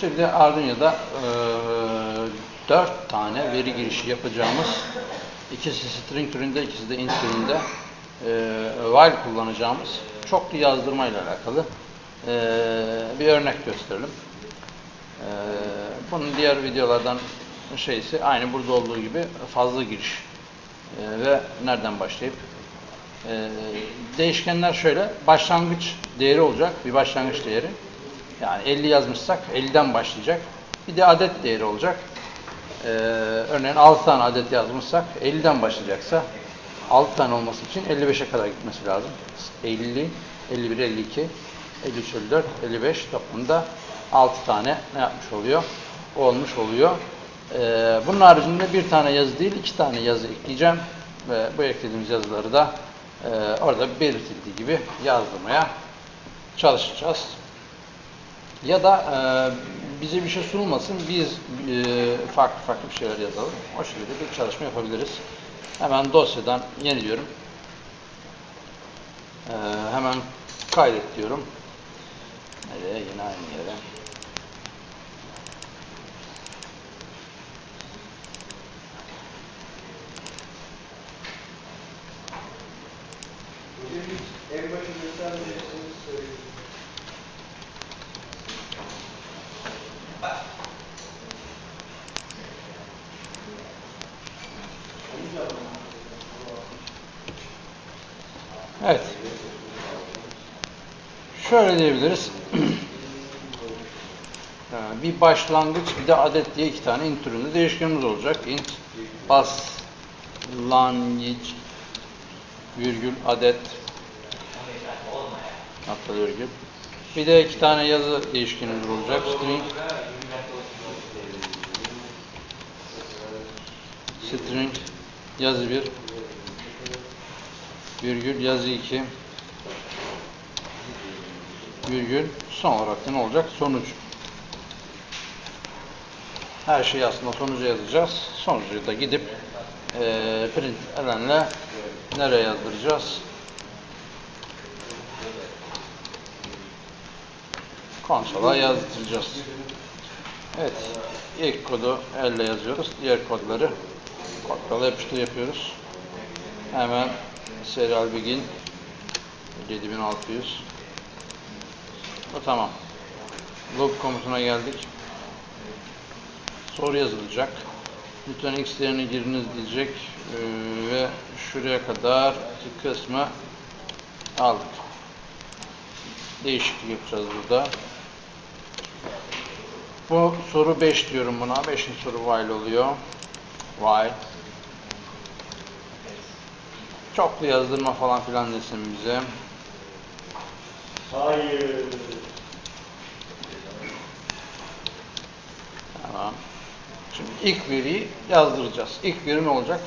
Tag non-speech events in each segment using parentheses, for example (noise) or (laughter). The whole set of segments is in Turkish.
Şimdi Arduino'da e, 4 tane veri girişi yapacağımız ikisi string türünde, ikisi de int türünde e, while kullanacağımız çoklu yazdırma ile alakalı e, bir örnek gösterelim. E, bunun diğer videolardan şeysi aynı burada olduğu gibi fazla giriş e, ve nereden başlayıp e, değişkenler şöyle başlangıç değeri olacak bir başlangıç değeri yani 50 yazmışsak 50'den başlayacak. Bir de adet değeri olacak. Ee, örneğin 6 tane adet yazmışsak 50'den başlayacaksa 6 tane olması için 55'e kadar gitmesi lazım. 50, 51, 52 53, 54, 55 toplamda 6 tane ne yapmış oluyor? Olmuş oluyor. Ee, bunun haricinde bir tane yazı değil iki tane yazı ekleyeceğim. Ve bu eklediğimiz yazıları da e, orada belirtildiği gibi yazdırmaya çalışacağız. Ya da e, bize bir şey sunulmasın, biz e, farklı farklı bir şeyler yazalım. O şekilde bir çalışma yapabiliriz. Hemen dosyadan yeniliyorum. E, hemen kaydet diyorum. Nereye? Yine aynı yere. Evet. Şöyle diyebiliriz. (clears throat) Bir başlangıç bir de adet diye iki tane int türünde değişkenimiz olacak. int başlangıç virgül adet nokta virgül. Bir de iki tane yazı değişkenimiz olacak. String string yazı bir virgül yazı 2 virgül son olarak ne olacak? Sonuç. Her şeyi aslında sonuca yazacağız. Sonucu da gidip eee print elenle nereye yazdıracağız? Konsola yazdıracağız. Evet. İlk kodu elle yazıyoruz. Diğer kodları kodlarla yapıştır yapıyoruz. Hemen serial begin 7600 Bu tamam. Loop komutuna geldik. Soru yazılacak. Lütfen x değerini giriniz diyecek Ee, ve şuraya kadar kısmı aldık. Değişiklik yapacağız burada. Bu soru 5 diyorum buna. 5. soru while oluyor. While Çoklu yazdırma falan filan desin bize. Hayır. Tamam. Şimdi ilk veriyi yazdıracağız. İlk veri ne olacak?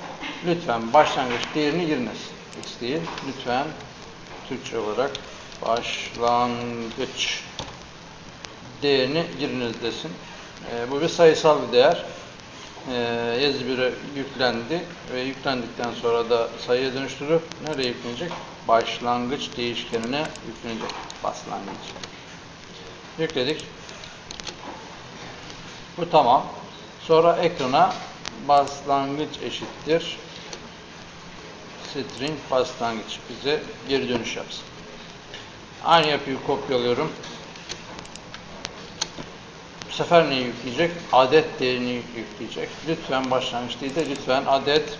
Lütfen başlangıç değerini giriniz. X değil. Lütfen Türkçe olarak başlangıç değerini giriniz desin. Ee, bu bir sayısal bir değer. Ee, yazı 1'e yüklendi ve yüklendikten sonra da sayıya dönüştürüp nereye yüklenecek? Başlangıç değişkenine yüklenecek. Başlangıç. Yükledik. Bu tamam. Sonra ekrana başlangıç eşittir string başlangıç bize geri dönüş yapsın. Aynı yapıyı kopyalıyorum. Sefer neyi yükleyecek? Adet değerini yükleyecek. Lütfen başlangıç de lütfen adet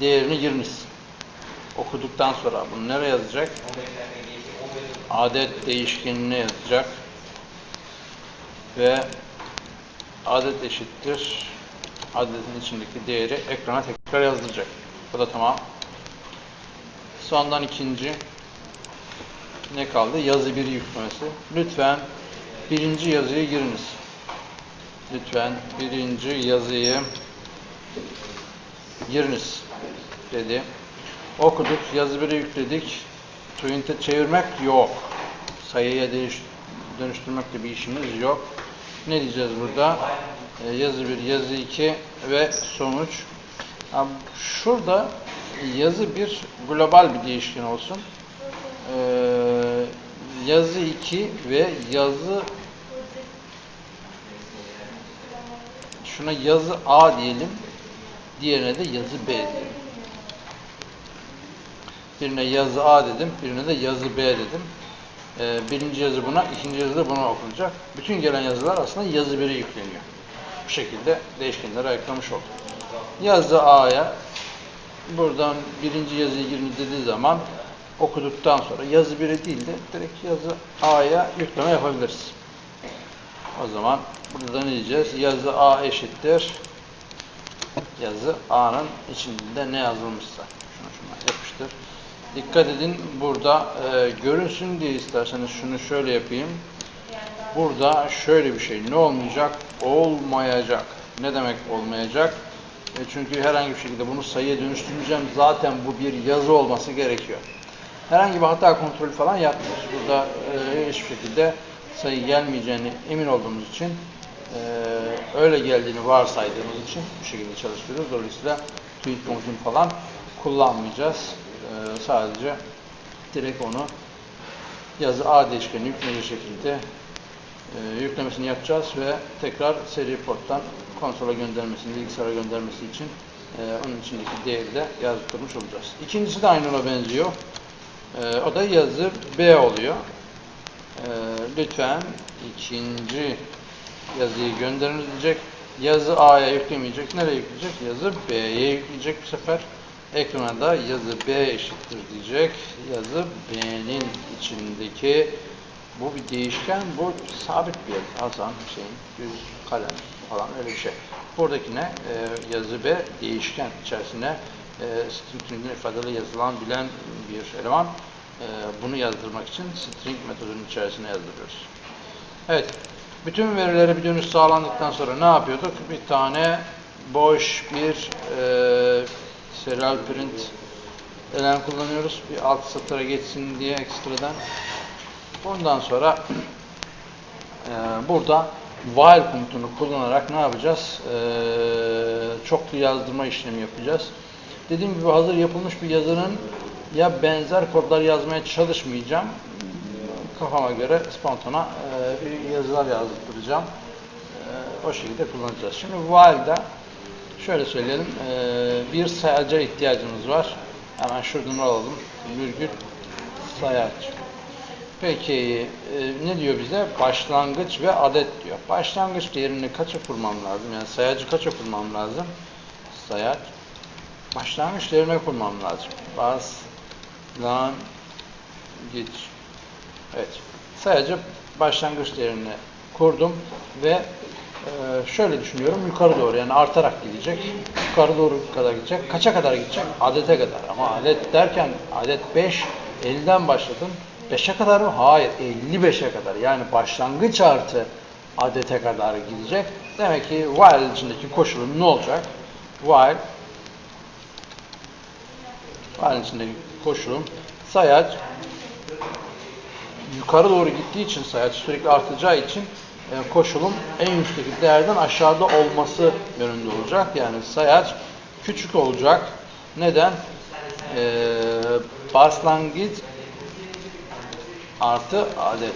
değerini giriniz. Okuduktan sonra bunu nereye yazacak? Adet değişkenine yazacak. Ve adet eşittir adetin içindeki değeri ekrana tekrar yazdıracak. Bu da tamam. Sondan ikinci ne kaldı? Yazı biri yüklemesi. Lütfen birinci yazıyı giriniz. Lütfen birinci yazıyı giriniz dedi. Okuduk, yazı biri yükledik. Print'e çevirmek yok. Sayıya değiş, dönüştürmekle bir işimiz yok. Ne diyeceğiz burada? Ee, yazı 1, yazı 2 ve sonuç. Abi şurada yazı 1 global bir değişken olsun. Ee, yazı 2 ve yazı şuna yazı A diyelim. Diğerine de yazı B diyelim. Birine yazı A dedim, birine de yazı B dedim. Ee, birinci yazı buna, ikinci yazı da buna okunacak. Bütün gelen yazılar aslında yazı 1'e yükleniyor. Bu şekilde değişkenleri ayıklamış olduk. Yazı A'ya buradan birinci yazıyı girin dediği zaman okuduktan sonra yazı 1'e değil de direkt yazı A'ya yükleme yapabiliriz. O zaman burada ne diyeceğiz? Yazı A eşittir. Yazı A'nın içinde ne yazılmışsa. Şunu şuna yapıştır. Dikkat edin burada e, görünsün diye isterseniz şunu şöyle yapayım. Burada şöyle bir şey. Ne olmayacak? Olmayacak. Ne demek olmayacak? E, çünkü herhangi bir şekilde bunu sayıya dönüştüreceğim. Zaten bu bir yazı olması gerekiyor. Herhangi bir hata kontrolü falan yapmıyoruz. Burada e, hiçbir şekilde sayı gelmeyeceğini emin olduğumuz için e, öyle geldiğini varsaydığımız için bu şekilde çalışıyoruz. Dolayısıyla tweet function falan kullanmayacağız. E, sadece direkt onu yazı A değişkeni yükleyecek şekilde e, yüklemesini yapacağız ve tekrar seri porttan konsola göndermesini, bilgisayara göndermesi için e, onun içindeki değeri de yazdırmış olacağız. İkincisi de aynı ona benziyor. E, o da yazı B oluyor. E, lütfen ikinci yazıyı gönderiniz diyecek. Yazı A'ya yüklemeyecek. Nereye yükleyecek? Yazı B'ye yükleyecek bu sefer. Ekrana da yazı B eşittir diyecek. Yazı B'nin içindeki bu bir değişken, bu sabit bir yazı. Hasan, Hüseyin, Güz, kalem falan öyle bir şey. Buradaki ne? Ee, yazı B değişken içerisine e, string'in ifadeli yazılan bilen bir eleman. Ee, bunu yazdırmak için string metodunun içerisine yazdırıyoruz. Evet. Bütün verilere bir dönüş sağlandıktan sonra ne yapıyorduk? Bir tane boş bir e, serial print elen kullanıyoruz. Bir alt satıra geçsin diye ekstradan. Ondan sonra e, burada while komutunu kullanarak ne yapacağız? E, çoklu yazdırma işlemi yapacağız. Dediğim gibi hazır yapılmış bir yazının ya benzer kodlar yazmaya çalışmayacağım. Kafama göre spontana e, yazılar yazdıracağım. E, o şekilde kullanacağız. Şimdi while'da şöyle söyleyelim. E, bir sayaca ihtiyacımız var. Hemen şuradan alalım. Virgül sayaç. Peki e, ne diyor bize? Başlangıç ve adet diyor. Başlangıç değerini kaça kurmam lazım? Yani sayacı kaça kurmam lazım? Sayaç. Başlangıç değerine kurmam lazım. Başlangıç. Evet. Sayacı başlangıç değerini kurdum ve e, şöyle düşünüyorum. Yukarı doğru yani artarak gidecek. Yukarı doğru kadar gidecek. Kaça kadar gidecek? Adete kadar. Ama adet derken adet 5 50'den başladım. 5'e kadar mı? Hayır. 55'e kadar. Yani başlangıç artı adete kadar gidecek. Demek ki while içindeki koşulun ne olacak? While while içindeki koşulum sayaç yukarı doğru gittiği için sayaç sürekli artacağı için e, koşulum en üstteki değerden aşağıda olması yönünde olacak. Yani sayaç küçük olacak. Neden? Ee, başlangıç artı adet.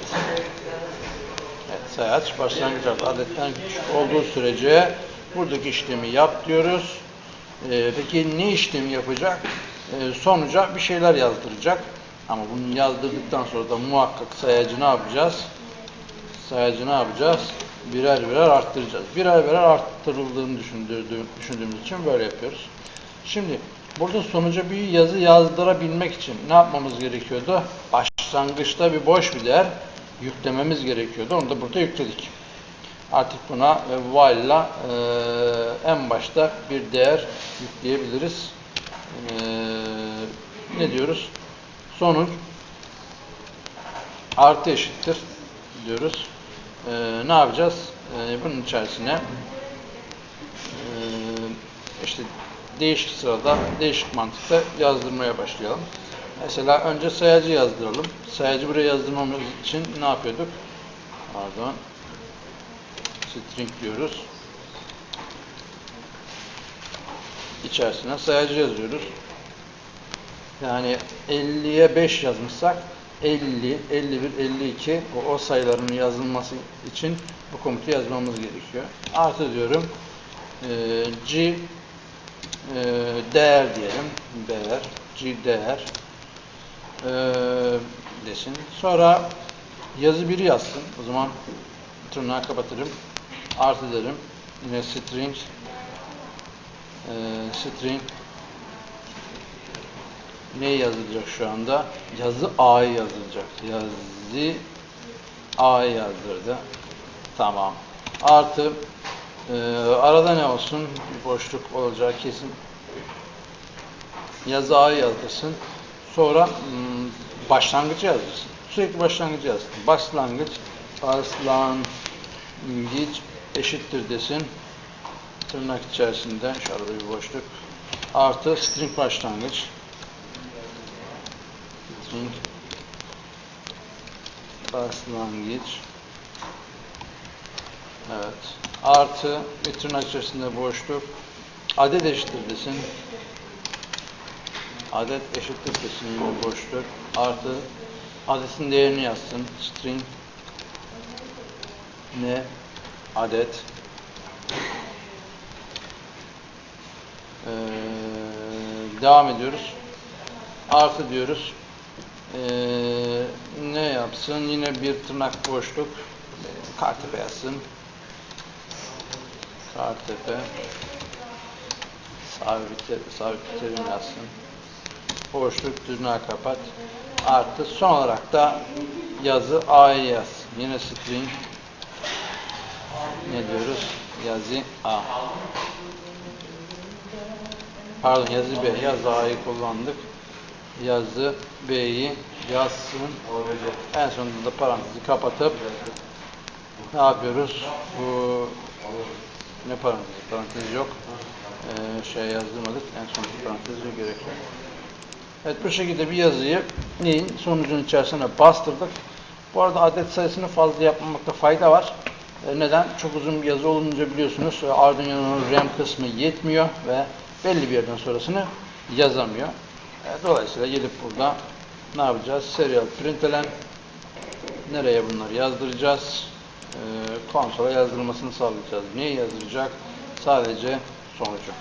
Evet, sayaç başlangıç artı adetten küçük olduğu sürece buradaki işlemi yap diyoruz. Ee, peki ne işlemi yapacak? Ee, sonuca bir şeyler yazdıracak. Ama bunu yazdırdıktan sonra da muhakkak sayacı ne yapacağız? Sayacı ne yapacağız? Birer birer arttıracağız. Birer birer arttırıldığını düşündüğümüz için böyle yapıyoruz. Şimdi burada sonuca bir yazı yazdırabilmek için ne yapmamız gerekiyordu? Başlangıçta bir boş bir değer yüklememiz gerekiyordu. Onu da burada yükledik. Artık buna e, while ile e, en başta bir değer yükleyebiliriz. E, ne diyoruz? Sonuç artı eşittir diyoruz. E, ne yapacağız? E, bunun içerisine e, işte değişik sırada, değişik mantıkta yazdırmaya başlayalım. Mesela önce sayacı yazdıralım. Sayacı buraya yazdırmamız için ne yapıyorduk? Pardon. String diyoruz. İçerisine sayacı yazıyoruz. Yani 50'ye 5 yazmışsak 50, 51, 52 o, o sayıların yazılması için bu komutu yazmamız gerekiyor. Artı diyorum. e, G e, değer diyelim. Değer. G değer e, desin. Sonra yazı biri yazsın. O zaman tırnağı kapatırım. Artı derim. Yine string e, string ne yazılacak şu anda? Yazı A'yı yazılacak. Yazı A'yı yazdırdı. Tamam. Artı e, arada ne olsun? Bir boşluk olacağı kesin. Yazı A'yı yazdırsın. Sonra hmm, başlangıcı yazdırsın. Sürekli başlangıcı yazsın. Başlangıç başlangıç eşittir desin. Tırnak içerisinde arada bir boşluk. Artı string başlangıç. String başlangıç. Evet. Artı bir tırnak içerisinde boşluk. Adet eşittir desin. Adet eşittir desin yine boşluk. Artı adetin değerini yazsın. String ne adet Ee, devam ediyoruz. Artı diyoruz. Ee, ne yapsın? Yine bir tırnak boşluk. Ee, Kartepe yazsın. Kartepe. Sabit, sabit terim yazsın. Boşluk tırnağı kapat. Artı son olarak da yazı A'yı yaz. Yine string ne diyoruz? Yazı A. Pardon yazı B. Yazı A'yı kullandık. Yazı B'yi yazsın. En sonunda da parantezi kapatıp ne yapıyoruz? Bu ne parantezi? Parantez yok. Ee, şey yazdırmadık. En sonunda parantezi gerekiyor. Evet bu şekilde bir yazıyı neyin sonucun içerisine bastırdık. Bu arada adet sayısını fazla yapmamakta fayda var. E, Neden? Çok uzun bir yazı olunca biliyorsunuz e, Arduino'nun RAM kısmı yetmiyor ve belli bir yerden sonrasını yazamıyor. E, Dolayısıyla gelip burada ne yapacağız? Serial println nereye bunları yazdıracağız? E, Konsola yazdırılmasını sağlayacağız. Neyi yazdıracak? Sadece sonucu.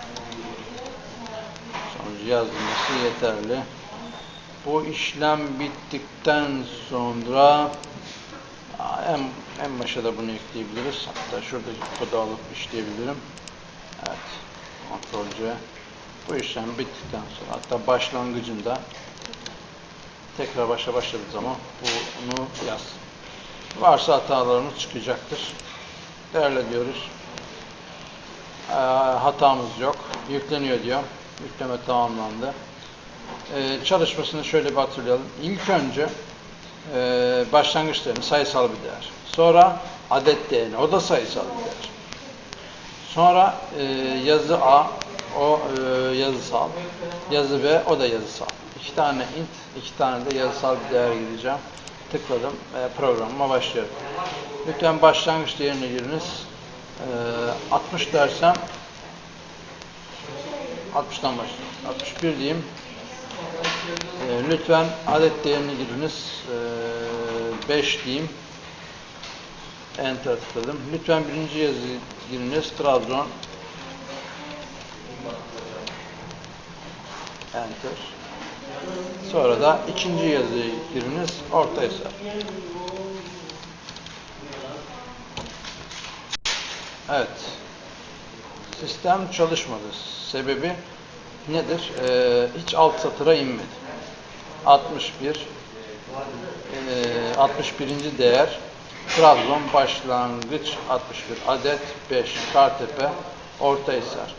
Sonucu yazdırması yeterli. Bu işlem bittikten sonra en, en başa da bunu ekleyebiliriz. Hatta şuradaki kodu alıp işleyebilirim. Evet. Ctrl C. Bu işlem bittikten sonra hatta başlangıcında tekrar başa başladığı zaman bunu yaz. Varsa hatalarımız çıkacaktır. Değerle diyoruz. Ee, hatamız yok. Yükleniyor diyor. Yükleme tamamlandı. Ee, çalışmasını şöyle bir hatırlayalım. İlk önce e, başlangıç değerini sayısal bir değer. Sonra adet değerini, o da sayısal bir değer. Sonra e, yazı A, o e, yazısal. Yazı B, o da yazısal. İki tane int, iki tane de yazısal bir değer gireceğim. Tıkladım ve programıma başlıyorum. Lütfen başlangıç değerini giriniz. E, 60 dersem 60'tan başlayalım. 61 diyeyim. E, lütfen adet değerini giriniz. E, 5 diyeyim. Enter tıkladım. Lütfen birinci yazı giriniz. Trabzon. Enter. Sonra da ikinci yazıyı giriniz. Ortahisar. Evet. Sistem çalışmadı. Sebebi nedir? Ee, hiç alt satıra inmedi. 61 e, 61. değer Trabzon başlangıç 61 adet 5 Kartepe Ortahisar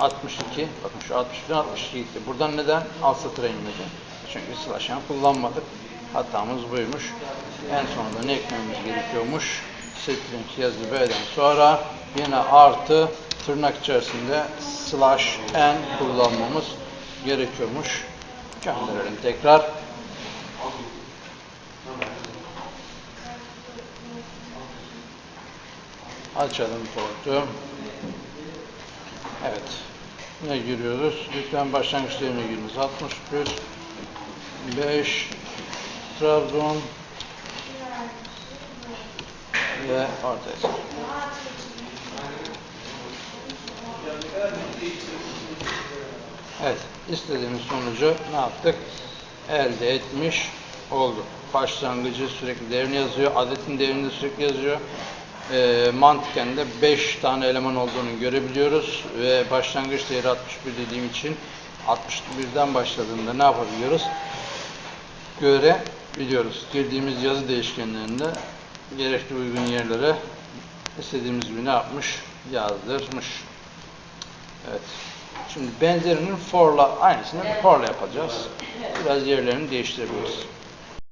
62 bakın şu 61 62 gitti. Buradan neden alt satıra inmedi? Çünkü slashen kullanmadık. Hatamız buymuş. En sonunda ne eklememiz gerekiyormuş? String yazı B'den sonra yine artı tırnak içerisinde slash n kullanmamız gerekiyormuş. Gönderelim tekrar. Açalım portu. Evet. Ne giriyoruz? Lütfen başlangıç değerine giriniz. 61 5 Trabzon ve değiştirmişsiniz. Evet, istediğimiz sonucu ne yaptık? Elde etmiş olduk. Başlangıcı sürekli değerini yazıyor, adetin değerini de sürekli yazıyor. Ee, mantıken de 5 tane eleman olduğunu görebiliyoruz ve başlangıç değeri 61 dediğim için 61'den başladığında ne yapabiliyoruz? Görebiliyoruz. Girdiğimiz yazı değişkenlerinde gerekli uygun yerlere istediğimiz gibi ne yapmış? Yazdırmış. Evet. Şimdi benzerinin for'la aynısını for'la yapacağız. Biraz yerlerini değiştirebiliriz.